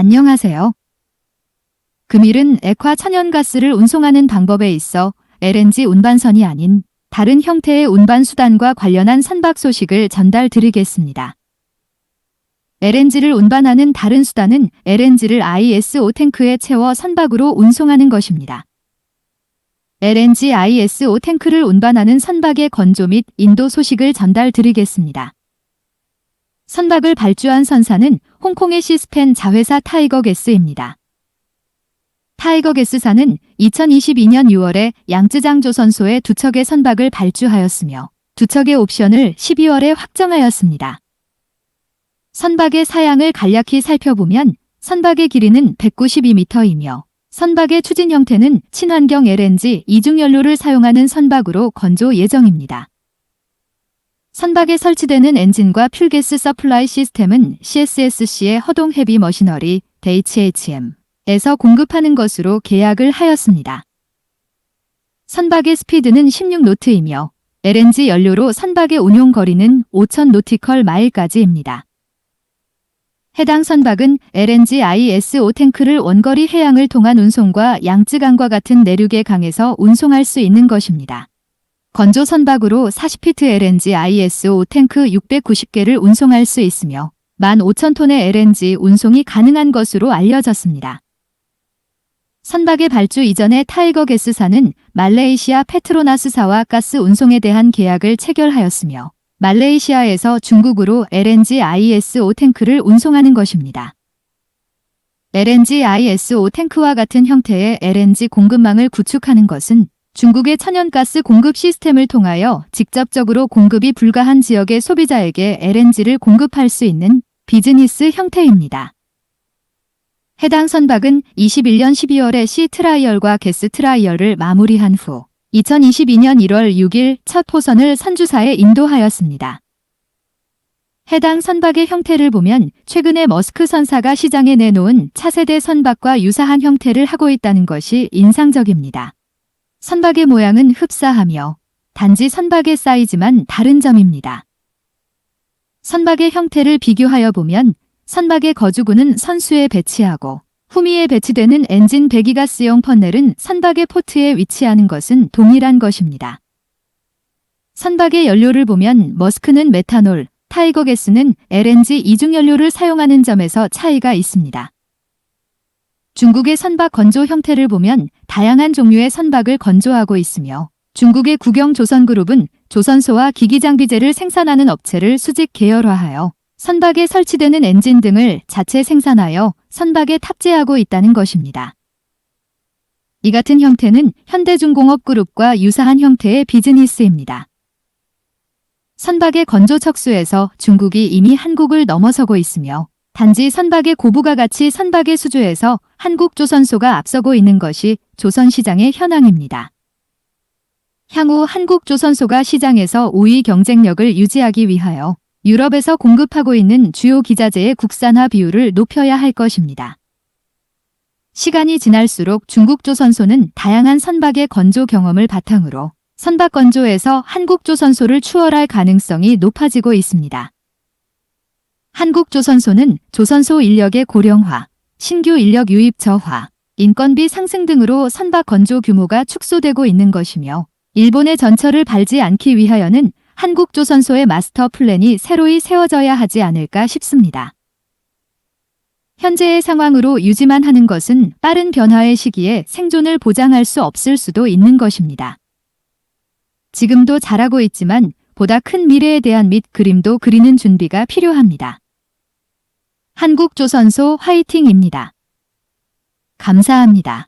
안녕하세요. 금일은 액화 천연가스를 운송하는 방법에 있어 LNG 운반선이 아닌 다른 형태의 운반 수단과 관련한 선박 소식을 전달 드리겠습니다. LNG를 운반하는 다른 수단은 LNG를 ISO 탱크에 채워 선박으로 운송하는 것입니다. LNG ISO 탱크를 운반하는 선박의 건조 및 인도 소식을 전달 드리겠습니다. 선박을 발주한 선사는 홍콩의 시스펜 자회사 타이거 게스입니다. 타이거 게스사는 2022년 6월에 양쯔장 조선소에 두 척의 선박을 발주하였으며 두 척의 옵션을 12월에 확정하였습니다. 선박의 사양을 간략히 살펴보면 선박의 길이는 192m이며 선박의 추진 형태는 친환경 LNG 이중연료를 사용하는 선박으로 건조 예정입니다. 선박에 설치되는 엔진과 퓨게스 서플라이 시스템은 CSSC의 허동 헤비 머시너리 HHM에서 공급하는 것으로 계약을 하였습니다. 선박의 스피드는 16노트이며 LNG 연료로 선박의 운용 거리는 5,000 노티컬 마일까지입니다. 해당 선박은 LNG ISO 탱크를 원거리 해양을 통한 운송과 양쯔강과 같은 내륙의 강에서 운송할 수 있는 것입니다. 건조 선박으로 40피트 LNG ISO 탱크 690개를 운송할 수 있으며 15,000톤의 LNG 운송이 가능한 것으로 알려졌습니다. 선박의 발주 이전에 타이거 게스사는 말레이시아 페트로나스사와 가스 운송에 대한 계약을 체결하였으며 말레이시아에서 중국으로 LNG ISO 탱크를 운송하는 것입니다. LNG ISO 탱크와 같은 형태의 LNG 공급망을 구축하는 것은 중국의 천연가스 공급 시스템을 통하여 직접적으로 공급이 불가한 지역의 소비자에게 LNG를 공급할 수 있는 비즈니스 형태입니다. 해당 선박은 21년 12월에 시 트라이얼과 게스 트라이얼을 마무리한 후 2022년 1월 6일 첫 호선을 선주사에 인도하였습니다. 해당 선박의 형태를 보면 최근에 머스크 선사가 시장에 내놓은 차세대 선박과 유사한 형태를 하고 있다는 것이 인상적입니다. 선박의 모양은 흡사하며 단지 선박의 사이즈만 다른 점입니다. 선박의 형태를 비교하여 보면 선박의 거주구는 선수에 배치하고 후미에 배치되는 엔진 배기가스용 퍼넬은 선박의 포트에 위치하는 것은 동일한 것입니다. 선박의 연료를 보면 머스크는 메탄올, 타이거 게스는 LNG 이중연료를 사용하는 점에서 차이가 있습니다. 중국의 선박 건조 형태를 보면 다양한 종류의 선박을 건조하고 있으며 중국의 국영 조선그룹은 조선소와 기기장비재를 생산하는 업체를 수직 계열화하여 선박에 설치되는 엔진 등을 자체 생산하여 선박에 탑재하고 있다는 것입니다. 이 같은 형태는 현대중공업그룹과 유사한 형태의 비즈니스입니다. 선박의 건조 척수에서 중국이 이미 한국을 넘어서고 있으며 단지 선박의 고부가 가치 선박의 수주에서 한국 조선소가 앞서고 있는 것이 조선시장의 현황입니다. 향후 한국 조선소가 시장에서 우위 경쟁력을 유지하기 위하여 유럽에서 공급하고 있는 주요 기자재의 국산화 비율을 높여야 할 것입니다. 시간이 지날수록 중국 조선소는 다양한 선박의 건조 경험을 바탕으로 선박 건조에서 한국 조선소를 추월할 가능성이 높아지고 있습니다. 한국 조선소는 조선소 인력의 고령화, 신규 인력 유입 저하, 인건비 상승 등으로 선박 건조 규모가 축소되고 있는 것이며 일본의 전철을 밟지 않기 위하여는 한국 조선소의 마스터 플랜이 새로이 세워져야 하지 않을까 싶습니다. 현재의 상황으로 유지만 하는 것은 빠른 변화의 시기에 생존을 보장할 수 없을 수도 있는 것입니다. 지금도 잘하고 있지만 보다 큰 미래에 대한 밑 그림도 그리는 준비가 필요합니다. 한국조선소 화이팅입니다. 감사합니다.